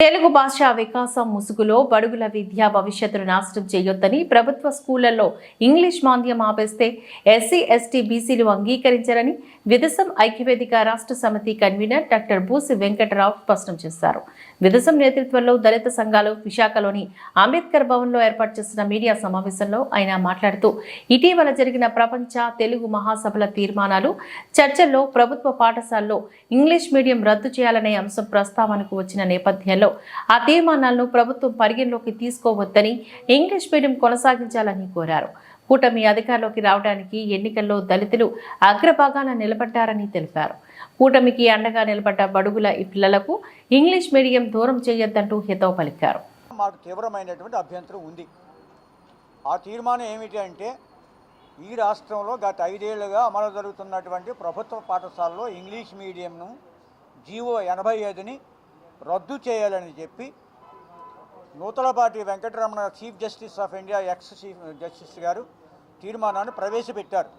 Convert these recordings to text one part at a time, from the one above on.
తెలుగు భాష వికాసం ముసుగులో బడుగుల విద్యా భవిష్యత్తును నాశనం చేయొద్దని ప్రభుత్వ స్కూళ్ళలో ఇంగ్లీష్ మాంద్యం ఆపేస్తే ఎస్సీ ఎస్టీ బీసీలు అంగీకరించారని విదసం ఐక్యవేదిక రాష్ట్ర సమితి కన్వీనర్ డాక్టర్ బూసి వెంకటరావు స్పష్టం చేశారు. విదసం నేతృత్వంలో దళిత సంఘాలు విశాఖలోని అంబేద్కర్ భవన్లో ఏర్పాటు చేసిన మీడియా సమావేశంలో ఆయన మాట్లాడుతూ ఇటీవల జరిగిన ప్రపంచ తెలుగు మహాసభల తీర్మానాలు చర్చల్లో ప్రభుత్వ పాఠశాలలో ఇంగ్లీష్ మీడియం రద్దు చేయాలనే అంశం ప్రస్తావనకు వచ్చిన నేపథ్యంలో ఆ తీర్మానాలను ప్రభుత్వం పరిగణలోకి తీసుకోవద్దని ఇంగ్లీష్ మీడియం కొనసాగించాలని కోరారు. కూటమి అధికారంలోకి రావడానికి ఎన్నికల్లో దళితులు అగ్రభాగాన నిలబడ్డారని తెలిపారు. కూటమికి అండగా నిలబడ్డ బడుగుల ఈ పిల్లలకు ఇంగ్లీష్ మీడియం దూరం చేయొద్దంటూ హితవు పలికారు. మాకు తీవ్రమైనటువంటి అభ్యంతరం ఉంది. ఆ తీర్మానం ఏమిటి అంటే ఈ రాష్ట్రంలో గత ఐదేళ్ళుగా అమలు జరుగుతున్నటువంటి ప్రభుత్వ పాఠశాలలో ఇంగ్లీష్ మీడియంను జీవో ఎనభై ఐదుని రద్దు చేయాలని చెప్పి Nuthalapati Venkataramana chief justice of India ex chief justice గారు తీర్మానాన్ని ప్రవేశపెట్టారు.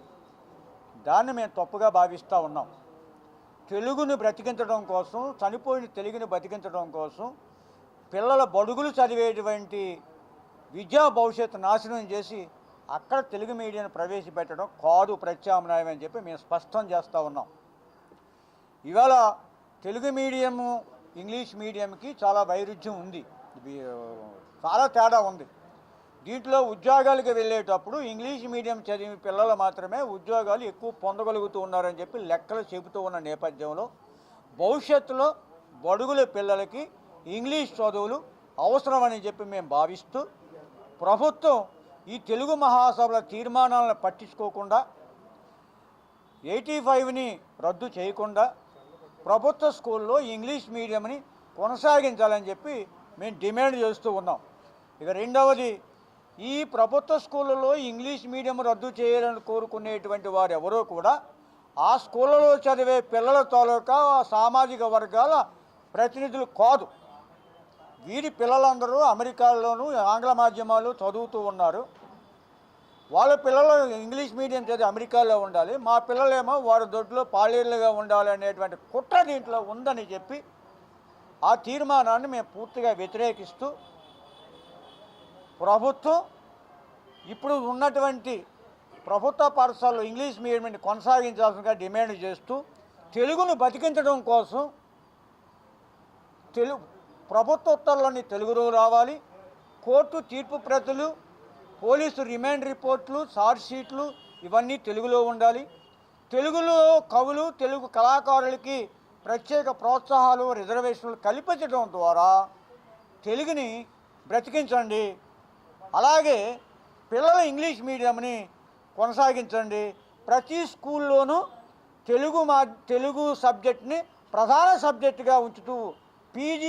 దాన్ని మేము తప్పుగా భావిస్తూ ఉన్నాం. తెలుగును బ్రతికించడం కోసం చనిపోయిన తెలుగుని బ్రతికించడం కోసం పిల్లల బడుగులు చదివేటువంటి విద్యా భవిష్యత్తు నాశనం చేసి అక్కడ తెలుగు మీడియాను ప్రవేశపెట్టడం కాదు ప్రత్యామ్నాయం అని చెప్పి మేము స్పష్టం చేస్తూ ఉన్నాం. ఇవాళ తెలుగు మీడియము ఇంగ్లీష్ మీడియంకి చాలా వైరుధ్యం ఉంది. చాలా తేడా ఉంది. దీంట్లో ఉద్యోగాలకు వెళ్ళేటప్పుడు ఇంగ్లీష్ మీడియం చదివి పిల్లలు మాత్రమే ఉద్యోగాలు ఎక్కువ పొందగలుగుతూ ఉన్నారని చెప్పి లెక్కలు చెబుతూ ఉన్న నేపథ్యంలో భవిష్యత్తులో బడుగుల పిల్లలకి ఇంగ్లీష్ చదువులు అవసరమని చెప్పి మేము భావిస్తూ ప్రభుత్వం ఈ తెలుగు మహాసభల తీర్మానాలను పట్టించుకోకుండా ఎయిటీ ఫైవ్ని రద్దు చేయకుండా ప్రభుత్వ స్కూల్లో ఇంగ్లీష్ మీడియంని కొనసాగించాలని చెప్పి మేము డిమాండ్ చేస్తూ ఉన్నాం. ఇక రెండవది ఈ ప్రభుత్వ స్కూళ్ళలో ఇంగ్లీష్ మీడియం రద్దు చేయాలని కోరుకునేటువంటి వారు ఎవరో కూడా ఆ స్కూళ్ళలో చదివే పిల్లల తాలూకా సామాజిక వర్గాల ప్రతినిధులు కాదు. వీరి పిల్లలందరూ అమెరికాలోనూ ఆంగ్ల మాధ్యమాలు చదువుతూ ఉన్నారు. వాళ్ళ పిల్లలు ఇంగ్లీష్ మీడియం చదివి అమెరికాలో ఉండాలి మా పిల్లలేమో వారి దొడ్లో పాలేరులుగా ఉండాలి అనేటువంటి కుట్ర దీంట్లో ఉందని చెప్పి ఆ తీర్మానాన్ని మేము పూర్తిగా వ్యతిరేకిస్తూ ప్రభుత్వం ఇప్పుడు ఉన్నటువంటి ప్రభుత్వ పాఠశాలలో ఇంగ్లీష్ మీడియంని కొనసాగించాల్సిందిగా డిమాండ్ చేస్తూ తెలుగును బతికించడం కోసం తెలుగు ప్రభుత్వ ఉత్తర్వులన్నీ తెలుగులో రావాలి కోర్టు తీర్పు ప్రతులు పోలీసు రిమాండ్ రిపోర్ట్లు చార్జ్ షీట్లు ఇవన్నీ తెలుగులో ఉండాలి. తెలుగులో కవులు తెలుగు కళాకారులకి ప్రత్యేక ప్రోత్సాహాలు రిజర్వేషన్లు కల్పించడం ద్వారా తెలుగుని బ్రతికించండి. అలాగే పిల్లల ఇంగ్లీష్ మీడియంని కొనసాగించండి. ప్రతి స్కూల్లోనూ తెలుగు మా తెలుగు సబ్జెక్ట్ని ప్రధాన సబ్జెక్టుగా ఉంచుతూ పీజీ